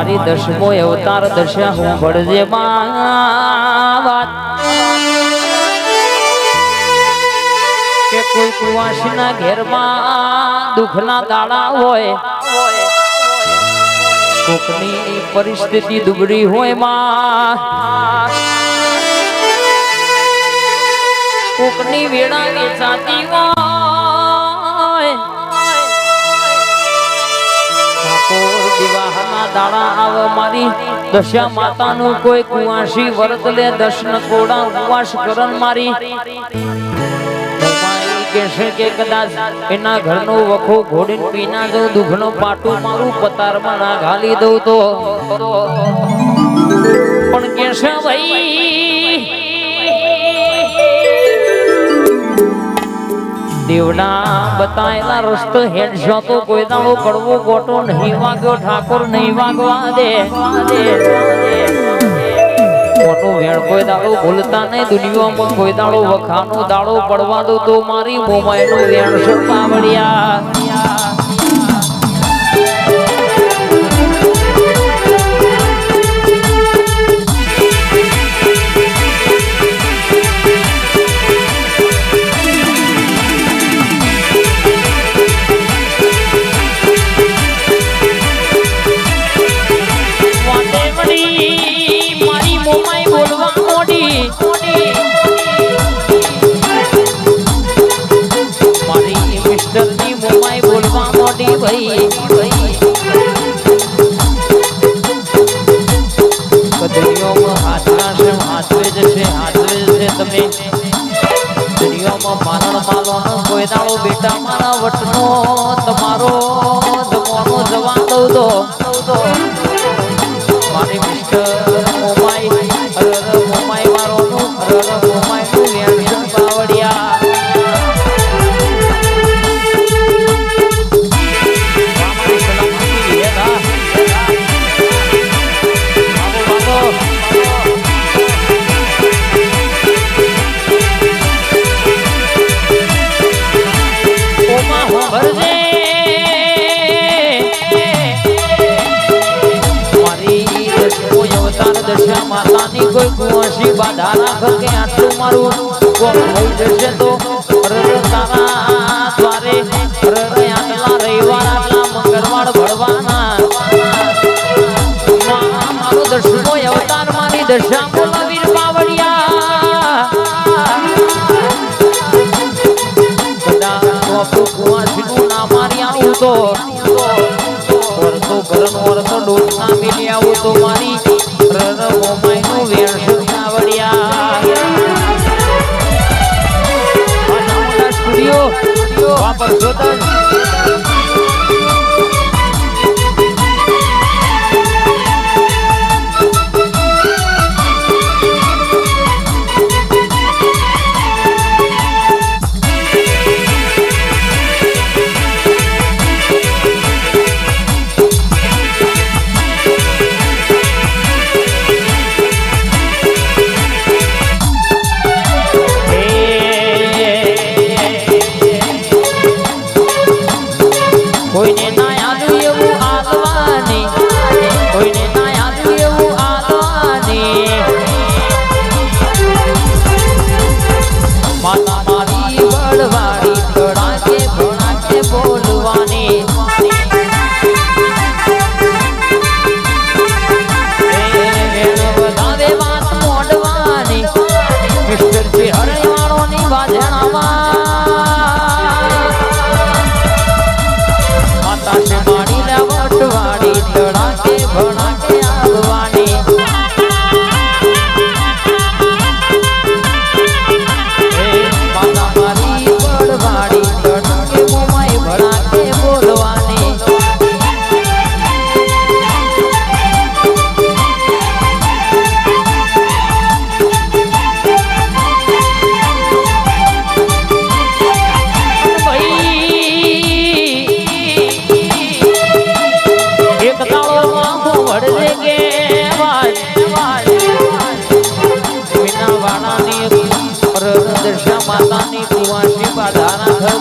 મારી દસમો અવતાર દશા હું ભળજે વાત કે કોઈ કુવાસીના ઘેરમાં દુઃખના દાડા હોય, કોકની પરિસ્થિતિ દુબળી હોયમાં. કોકની વેળા વેચાતી હોય મારી દશા માતાનું કોઈ કુવાસી વર્ત લે દર્શન કોડા ઉપવાસ કરણ મારી. કે કદાચ એના ઘરનો વખો ઘોડીને પીના દઉં દુઃખનો પાટો મારું પતારમાં ના ઘાલી દઉં તો. પણ કહેશે ભાઈ દેવના બતાયેલા રસ્તો હેડશો તો કોઈ દાડો કડવો ગોટો નહીં વાગ્યો, ઠાકોર નહીં વાગવા દે. મોટો વેણ કોઈ દાડો ભૂલતા નહીં, દુનિયામાં કોઈ દાડો વખાનો દાડો પડવા દો તો મારી મોબાઈલ વેણ શું પાવડિયા તો કોઈ કુંવરસી બાધા રાખ કે આટલું મારું કોમ થઈ જશે તો અવતાર મારી દશા બોલા વીર બાવળિયા મારી આવું તો વરતો ઘરન વરતો ડોલ ના મિલી આવું તો મારી રર વાપર જોતા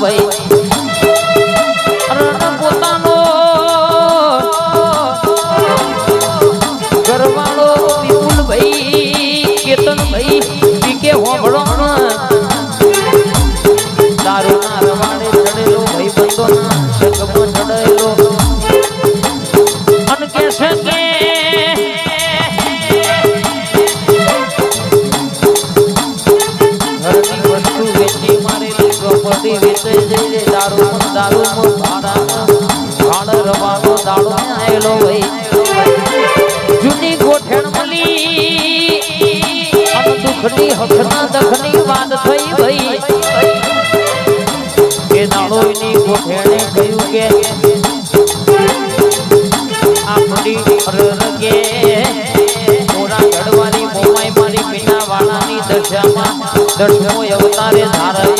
બાધા હખની હખના દખની વાત થઈ ભઈ એ દાળોની કોઠેણે થયું કે, આપણી રગે. મોરા ઘડવાની મોમાઈ મારી પીના વાળાની દશામાં દર્શનો અવતારે ધારવી